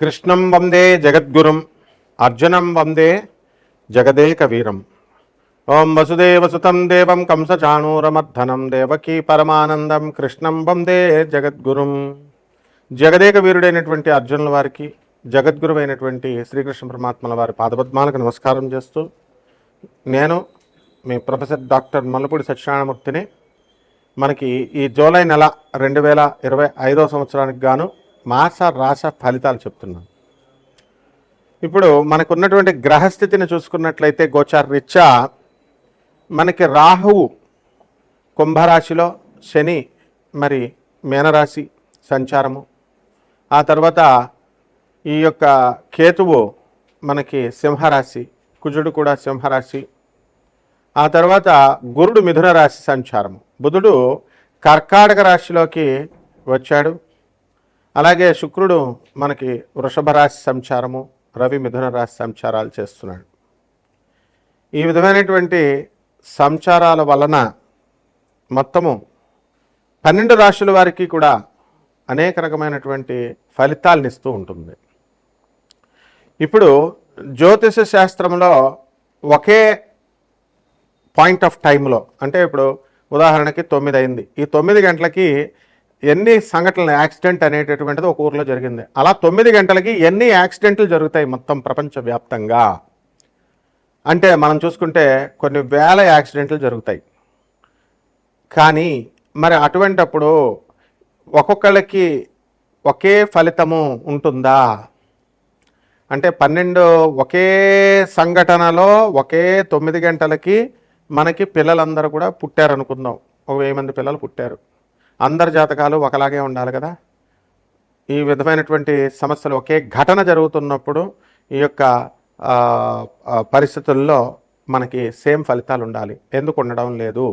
కృష్ణం వందే జగద్గురుం అర్జునం వందే జగదేక వీరం ఓం వసుదేవసుతం దేవం కంసచాణూరమర్ధనం దేవకీ పరమానందం కృష్ణం వందే జగద్గురుం. జగదేక వీరుడైనటువంటి అర్జునుల వారికి జగద్గురువైనటువంటి శ్రీకృష్ణ పరమాత్మల వారి పాదపద్మాలకు నమస్కారం చేస్తూ నేను మీ ప్రొఫెసర్ డాక్టర్ మల్లపూడి సత్యనారాయణమూర్తిని మనకి ఈ జూలై నెల రెండు వేల ఇరవై ఐదో సంవత్సరానికి గాను మాస రాశ ఫలితాలు చెప్తున్నాను. ఇప్పుడు మనకున్నటువంటి గ్రహస్థితిని చూసుకున్నట్లయితే గోచార రీత్యా మనకి రాహువు కుంభరాశిలో శని మరి మేనరాశి సంచారము. ఆ తర్వాత ఈ యొక్క కేతువు మనకి సింహరాశి కుజుడు కూడా సింహరాశి. ఆ తర్వాత గురుడు మిథున రాశి సంచారము. బుధుడు కర్కాటక రాశిలోకి వచ్చాడు. అలాగే శుక్రుడు మనకి వృషభ రాశి సంచారము రవి మిథున రాశి సంచారాలు చేస్తున్నాడు. ఈ విధమైనటువంటి సంచారాల వలన మొత్తము పన్నెండు రాశుల వారికి కూడా అనేక రకమైనటువంటి ఫలితాలను ఇస్తూ ఉంటుంది. ఇప్పుడు జ్యోతిష శాస్త్రంలో ఒకే పాయింట్ ఆఫ్ టైంలో అంటే ఇప్పుడు ఉదాహరణకి తొమ్మిది అయింది. ఈ తొమ్మిది గంటలకి ఎన్ని సంఘటనలు యాక్సిడెంట్ అనేటటువంటిది ఒక ఊర్లో జరిగింది. అలా తొమ్మిది గంటలకి ఎన్ని యాక్సిడెంట్లు జరుగుతాయి మొత్తం ప్రపంచవ్యాప్తంగా? అంటే మనం చూసుకుంటే కొన్ని వేల యాక్సిడెంట్లు జరుగుతాయి. కానీ మరి అటువంటప్పుడు ఒక్కొక్కళ్ళకి ఒకే ఫలితము ఉంటుందా? అంటే పన్నెండు ఒకే సంఘటనలో ఒకే తొమ్మిది గంటలకి మనకి పిల్లలందరూ కూడా పుట్టారు అనుకుందాం ఒక వెయ్యి మంది పిల్లలు పుట్టారు. అందరి జాతకాలు ఒకలాగే ఉండాలి కదా. ఈ విధమైనటువంటి సమస్యలు ఒకే ఘటన జరుగుతున్నప్పుడు ఈ యొక్క పరిస్థితుల్లో మనకి సేమ్ ఫలితాలు ఉండాలి. ఎందుకు ఉండడం లేదు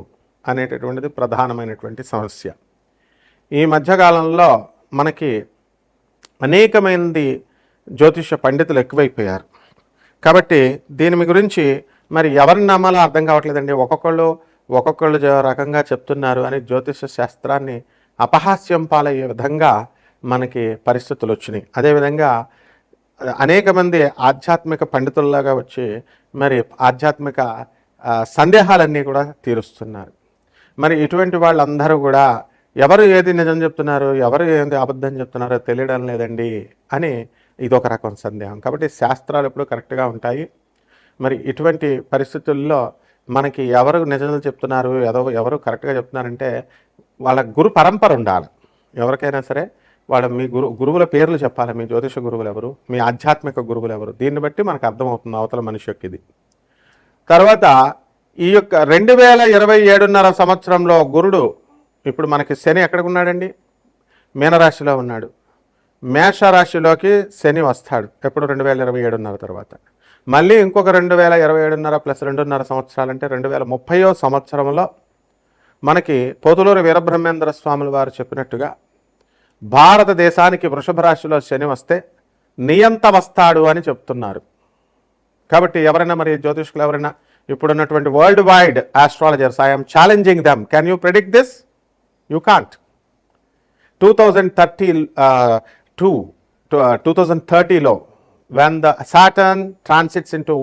అనేటటువంటిది ప్రధానమైనటువంటి సమస్య. ఈ మధ్యకాలంలో మనకి అనేకమైనది జ్యోతిష పండితులు ఎక్కువైపోయారు. కాబట్టి దీని గురించి మరి ఎవరిని నమ్మాలో అర్థం కావట్లేదండి. ఒక్కొక్కళ్ళు ఒక్కొక్కళ్ళు రకంగా చెప్తున్నారు అని జ్యోతిష శాస్త్రాన్ని అపహాస్యం పాలయ్యే విధంగా మనకి పరిస్థితులు వచ్చినాయి. అదేవిధంగా అనేక మంది ఆధ్యాత్మిక పండితుల్లాగా వచ్చి మరి ఆధ్యాత్మిక సందేహాలన్నీ కూడా తీరుస్తున్నారు. మరి ఇటువంటి వాళ్ళందరూ కూడా ఎవరు ఏది నిజం చెప్తున్నారు ఎవరు ఏది అబద్ధం చెప్తున్నారో తెలియడం లేదండి అని ఇదొక రకం సందేహం. కాబట్టి శాస్త్రాలు ఎప్పుడు కరెక్ట్గా ఉంటాయి. మరి ఇటువంటి పరిస్థితుల్లో మనకి ఎవరు నిజాలు చెప్తున్నారు ఎదో ఎవరు కరెక్ట్గా చెప్తున్నారంటే వాళ్ళ గురు పరంపర ఉండాలి. ఎవరికైనా సరే వాళ్ళ మీ గురు గురువుల పేర్లు చెప్పాలి. మీ జ్యోతిష గురువులు ఎవరు మీ ఆధ్యాత్మిక గురువులు ఎవరు దీన్ని బట్టి మనకు అర్థమవుతుంది అవతల మనిషి యొక్క ఇది. తర్వాత ఈ యొక్క రెండు వేల ఇరవై ఏడున్నర సంవత్సరంలో గురుడు ఇప్పుడు మనకి శని ఎక్కడికి ఉన్నాడండి మీనరాశిలో ఉన్నాడు. మేషరాశిలోకి శని వస్తాడు ఎప్పుడు? రెండు వేల ఇరవై ఏడున్నర తర్వాత. మళ్ళీ ఇంకొక రెండు వేల ఇరవై ఏడున్నర ప్లస్ రెండున్నర సంవత్సరాలంటే రెండు వేల ముప్పయో సంవత్సరంలో మనకి పోతులూరు వీరబ్రహ్మేంద్ర స్వాముల వారు చెప్పినట్టుగా భారతదేశానికి వృషభ రాశిలో శని వస్తే నియంత వస్తాడు అని చెప్తున్నారు. కాబట్టి ఎవరైనా మరి జ్యోతిష్కులు ఎవరైనా ఇప్పుడున్నటువంటి world wide astrologers I'm challenging them. Can you predict this you can't two thousand thirty two two thousand థర్టీలో when the Saturn transits in to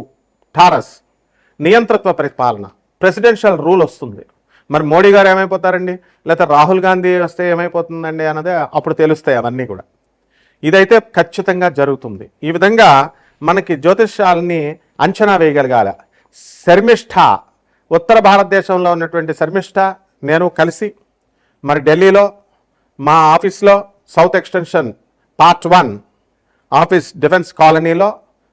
Taurus నియంత్రత్వ పరిపాలన ప్రెసిడెన్షియల్ రూల్ వస్తుంది. మరి మోడీ గారు ఏమైపోతారండి? లేకపోతే రాహుల్ గాంధీ వస్తే ఏమైపోతుందండి అన్నదే అప్పుడు తెలుస్తాయి అవన్నీ కూడా. ఇదైతే ఖచ్చితంగా జరుగుతుంది. ఈ విధంగా మనకి జ్యోతిష్యాలని అంచనా వేయగలగాల. శర్మిష్ఠ ఉత్తర భారతదేశంలో ఉన్నటువంటి శర్మిష్ఠ నేను కలిసి మరి ఢిల్లీలో మా ఆఫీస్లో south extension part one office defence కాలనీలో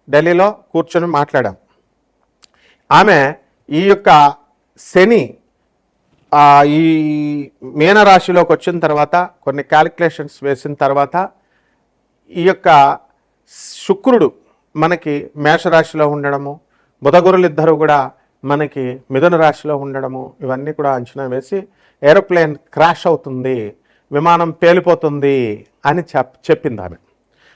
ఢిల్లీలో కూర్చొని మాట్లాడాం. ఆమె ఈ యొక్క శని ఈ మీనరాశిలోకి వచ్చిన తర్వాత కొన్ని క్యాలిక్యులేషన్స్ వేసిన తర్వాత ఈ యొక్క శుక్రుడు మనకి మేషరాశిలో ఉండడము బుధగురులు ఇద్దరు కూడా మనకి మిథున రాశిలో ఉండడము ఇవన్నీ కూడా అంచనా వేసి ఏరోప్లేన్ క్రాష్ అవుతుంది విమానం పేలిపోతుంది అని చెప్ చెప్పింది ఆమె.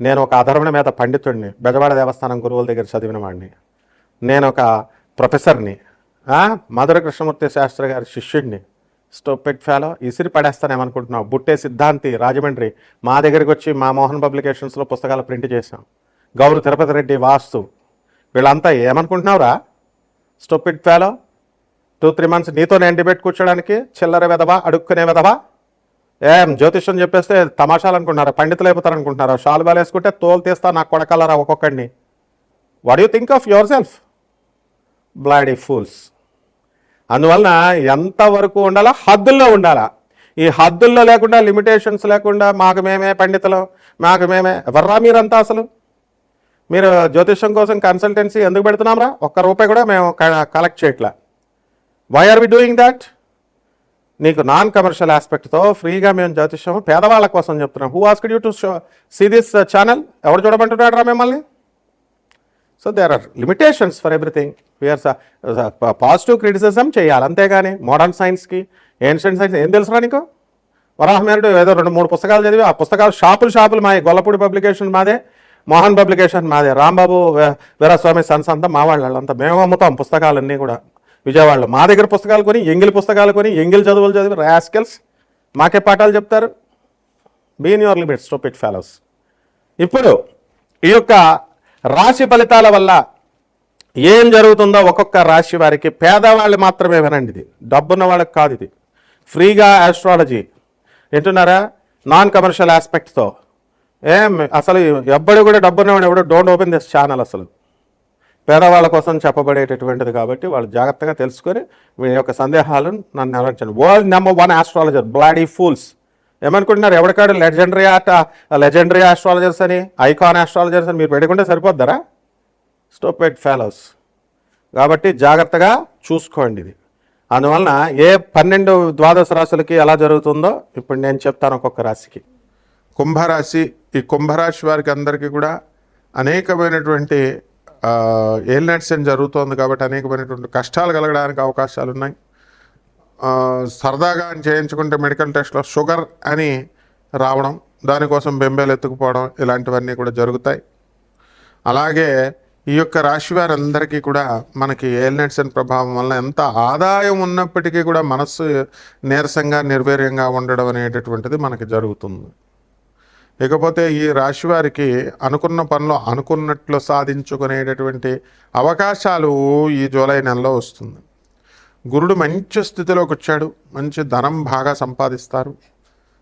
నేను ఒక అధర్వణ మీద పండితుడిని బెజవాడ దేవస్థానం గురువుల దగ్గర చదివిన వాడిని నేను ఒక ప్రొఫెసర్ని మధుర కృష్ణమూర్తి శాస్త్రి గారి శిష్యుడిని స్టోపెట్ ఫెలో ఇసిరి పడేస్తానేమనుకుంటున్నావు? బుట్టే సిద్ధాంతి రాజమండ్రి. మా దగ్గరికి వచ్చి మా మోహన్ పబ్లికేషన్స్లో పుస్తకాలు ప్రింట్ చేశాం. గౌరు తిరుపతి రెడ్డి వాస్తు. వీళ్ళంతా ఏమనుకుంటున్నావురా? Stupid fellow two three months నీతో నేను డిబేట్ కూర్చోడానికి చిల్లర వెదవా అడుక్కునే వెదవా ఏం జ్యోతిష్యం చెప్పేస్తే తమాషాలు అనుకుంటున్నారా పండితులు అయిపోతారు అనుకుంటున్నారా షాల్ బాల్ వేసుకుంటే తోలు తీస్తా నాకు కొడకలరా ఒక్కొక్కడిని? What you think of yourself bloody fools అందువలన ఎంతవరకు ఉండాలా హద్దుల్లో ఉండాలా? ఈ హద్దుల్లో లేకుండా లిమిటేషన్స్ లేకుండా మాకు మేమే పండితులు మాకు మేమే ఎవర్రా మీరంతా అసలు? మీరు జ్యోతిష్యం కోసం కన్సల్టెన్సీ ఎందుకు పెడుతున్నాంరా? ఒక్క రూపాయి కూడా మేము కలెక్ట్ చేయట్లా. Why are we doing that నీకు నాన్ కమర్షియల్ ఆస్పెక్ట్తో ఫ్రీగా మేము జ్యోతిష్యం పేదవాళ్ళ కోసం చెప్తున్నాం. Who ask you to show see this channel ఎవరు చూడమంటున్నాడు రా మిమ్మల్ని so there are limitations for everything we're positive criticism చేయాలి. అంతేగాని మోడర్న్ సైన్స్కి ఏన్షియంట్ సైన్స్ ఏం తెలుసురా నీకు? వరాహమేరుడు ఏదో రెండు మూడు పుస్తకాలు చదివి ఆ పుస్తకాలు షాపులు షాపులు మాది గొల్లపూడి పబ్లికేషన్ మాదే మోహన్ పబ్లికేషన్ మాదే. రాంబాబు వీరస్వామి సన్స్ అంతా మా వాళ్ళంతా. మేము అమ్ముతాం పుస్తకాలన్నీ కూడా. విజయవాడలో. మా దగ్గర పుస్తకాలు కొని ఎంగిల్ పుస్తకాలు కొని ఎంగిల్ చదువులు చదివి రాస్కెల్స్ మాకే పాఠాలు చెప్తారు. Been your limits stop it fellows ఇప్పుడు ఈ యొక్క రాశి ఫలితాల వల్ల ఏం జరుగుతుందో ఒక్కొక్క రాశి వారికి పేదవాళ్ళు మాత్రమే వినండి ఇది. డబ్బున్న వాళ్ళకి కాదు ఇది. ఫ్రీగా ఆస్ట్రాలజీ వింటున్నారా? నాన్ కమర్షియల్ ఆస్పెక్ట్తో ఏం అసలు ఎవ్వడు కూడా డబ్బున్నవాడు ఎవడో? డోంట్ ఓపెన్ దిస్ ఛానల్ అసలు. పేదవాళ్ళ కోసం చెప్పబడేటటువంటిది కాబట్టి వాళ్ళు జాగ్రత్తగా తెలుసుకొని మీ యొక్క సందేహాలను నన్ను నెరవేర్చండి world number one astrologer bloody fools ఏమనుకుంటున్నారు? ఎవరికాడు లెజెండరీ ఆట లెజెండరీ ఆస్ట్రాలజర్స్ అని ఐకాన్ ఆస్ట్రాలజర్స్ అని మీరు పెట్టుకుంటే సరిపోద్దారా? స్టోపెడ్ ఫెలోస్ కాబట్టి జాగ్రత్తగా చూసుకోండి ఇది. అందువలన ఏ పన్నెండు ద్వాదశ రాశులకి ఎలా జరుగుతుందో ఇప్పుడు నేను చెప్తాను ఒక్కొక్క రాశికి. కుంభరాశి ఈ కుంభరాశి వారికి అందరికీ కూడా అనేకమైనటువంటి ఏల్నెట్స్ జరుగుతోంది కాబట్టి అనేకమైనటువంటి కష్టాలు కలగడానికి అవకాశాలు ఉన్నాయి సరదాగా చేయించుకుంటే మెడికల్ టెస్ట్లో షుగర్ అని రావడం దానికోసం బెంబేలు ఎత్తుకుపోవడం ఇలాంటివన్నీ కూడా జరుగుతాయి. అలాగే ఈ యొక్క రాశి వారందరికీ కూడా మనకి ఏల్నెట్స్ ప్రభావం వల్ల ఎంత ఆదాయం ఉన్నప్పటికీ కూడా మనస్సు నీరసంగా నిర్వీర్యంగా ఉండడం అనేటటువంటిది మనకి జరుగుతుంది. ఇకపోతే ఈ రాశి వారికి అనుకున్న పనులు అనుకున్నట్లు సాధించుకునేటటువంటి అవకాశాలు ఈ జూలై నెలలో వస్తుంది. గురుడు మంచి స్థితిలోకి వచ్చాడు. మంచి ధనం బాగా సంపాదిస్తారు.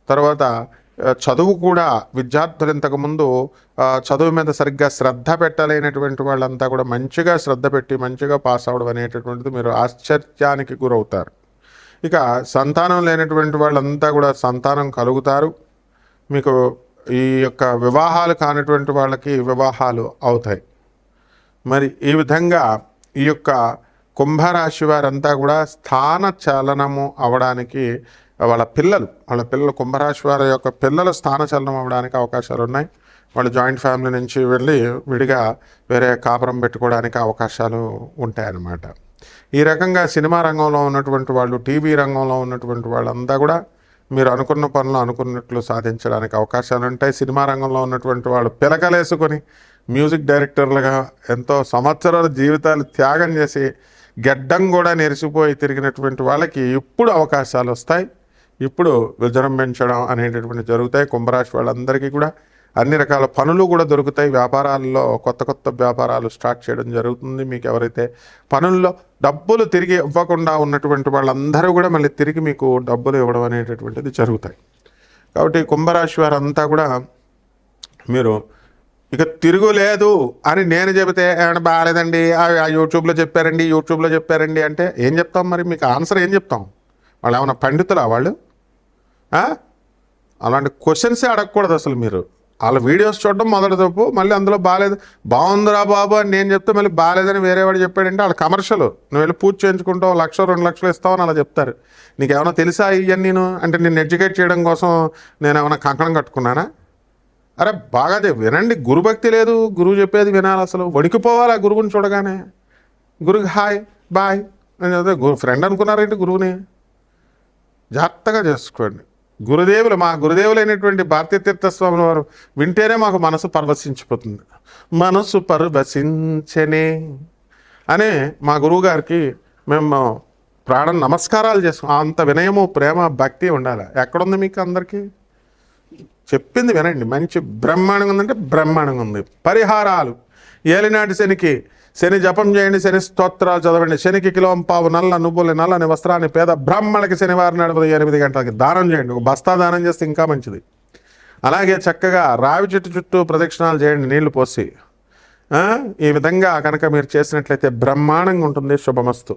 తర్వాత చదువు కూడా విద్యార్థులు ఇంతకుముందు చదువు మీద సరిగ్గా శ్రద్ధ పెట్టలేనటువంటి వాళ్ళంతా కూడా మంచిగా శ్రద్ధ పెట్టి మంచిగా పాస్ అవడం అనేటటువంటిది మీరు ఆశ్చర్యానికి గురవుతారు. ఇక సంతానం లేనటువంటి వాళ్ళంతా కూడా సంతానం కలుగుతారు. మీకు ఈ యొక్క వివాహాలు కానటువంటి వాళ్ళకి వివాహాలు అవుతాయి. మరి ఈ విధంగా ఈ యొక్క కుంభరాశి వారంతా కూడా స్థాన చలనము అవడానికి వాళ్ళ పిల్లలు వాళ్ళ పిల్లలు కుంభరాశి వారి యొక్క పిల్లలు స్థాన చలనం అవడానికి అవకాశాలు ఉన్నాయి. వాళ్ళు జాయింట్ ఫ్యామిలీ నుంచి వెళ్ళి విడిగా వేరే కాపురం పెట్టుకోవడానికి అవకాశాలు ఉంటాయన్నమాట. ఈ రకంగా సినిమా రంగంలో ఉన్నటువంటి వాళ్ళు టీవీ రంగంలో ఉన్నటువంటి వాళ్ళంతా కూడా మీరు అనుకున్న పనులు అనుకున్నట్లు సాధించడానికి అవకాశాలు ఉంటాయి. సినిమా రంగంలో ఉన్నటువంటి వాళ్ళు పిలకలేసుకొని మ్యూజిక్ డైరెక్టర్లుగా ఎంతో సంవత్సరాల జీవితాలు త్యాగం చేసి గెడ్డం కూడా నెరిసిపోయి తిరిగినటువంటి వాళ్ళకి ఇప్పుడు అవకాశాలు వస్తాయి. ఇప్పుడు విజృంభించడం అనేటటువంటి జరుగుతాయి. కుంభరాశి వాళ్ళందరికీ కూడా అన్ని రకాల పనులు కూడా దొరుకుతాయి. వ్యాపారాల్లో కొత్త కొత్త వ్యాపారాలు స్టార్ట్ చేయడం జరుగుతుంది. మీకు ఎవరైతే పనుల్లో డబ్బులు తిరిగి ఇవ్వకుండా ఉన్నటువంటి వాళ్ళందరూ కూడా మళ్ళీ తిరిగి మీకు డబ్బులు ఇవ్వడం అనేటటువంటిది జరుగుతాయి. కాబట్టి కుంభరాశి వారంతా కూడా మీరు ఇక తిరుగులేదు అని నేను చెబితే ఏమైనా బాగాలేదండి. ఆ యూట్యూబ్లో చెప్పారండి యూట్యూబ్లో చెప్పారండి అంటే ఏం చెప్తాం మరి? మీకు ఆన్సర్ ఏం చెప్తాం? వాళ్ళు ఏమైనా పండితులా వాళ్ళు? అలాంటి క్వశ్చన్సే అడగకూడదు అసలు మీరు. వాళ్ళ వీడియోస్ చూడడం మొదటి తప్పు. మళ్ళీ అందులో బాగాలేదు బాగుందిరా బాబు అని నేను చెప్తే మళ్ళీ బాగాలేదని వేరే వాడు చెప్పాడంటే వాళ్ళ కమర్షియల్. నువ్వు వెళ్ళి పూజ చేయించుకుంటావు లక్ష రెండు లక్షలు ఇస్తావు అని అలా చెప్తారు. నీకు ఏమైనా తెలుసా ఇవన్నీ నేను? అంటే నేను ఎడ్యుకేట్ చేయడం కోసం నేను ఏమైనా కంకణం కట్టుకున్నానా? అరే బాగా వినండి. గురుభక్తి లేదు. గురువు చెప్పేది వినాలి అసలు. వణికిపోవాలి ఆ గురువుని చూడగానే. గురువు హాయ్ బాయ్ అని అదే గురు ఫ్రెండ్ అనుకున్నారేంటి గురువుని? జాగ్రత్తగా చేసుకోండి. గురుదేవులు మా గురుదేవులైనటువంటి భారతీయ తీర్థస్వాముల వారు వింటేనే మాకు మనసు పరవశించిపోతుంది. మనసు పరవశించనే. అనే మా గురువు గారికి మేము ప్రాణ నమస్కారాలు చేసుకున్నాం అంత వినయము ప్రేమ భక్తి ఉండాలి? ఎక్కడుంది మీకు అందరికీ? చెప్పింది వినండి. మంచి బ్రహ్మాండంగా ఉందంటే బ్రహ్మాండంగా ఉంది. పరిహారాలు. ఏలినాటి శనికి శని జపం చేయండి శని స్తోత్రాలు చదవండి. శనికి కిలోం పావు నల్ల నువ్వులు నల్లని వస్త్రాన్ని పేద బ్రాహ్మణకి శనివారం నడుపుది ఎనిమిది గంటలకి దానం చేయండి. ఒక బస్తా దానం చేస్తే ఇంకా మంచిది. అలాగే చక్కగా రావి చెట్టు చుట్టూ ప్రదక్షిణాలు చేయండి నీళ్ళు పోసి. ఈ విధంగా కనుక మీరు చేసినట్లయితే బ్రహ్మాండంగా ఉంటుంది. శుభమస్తు.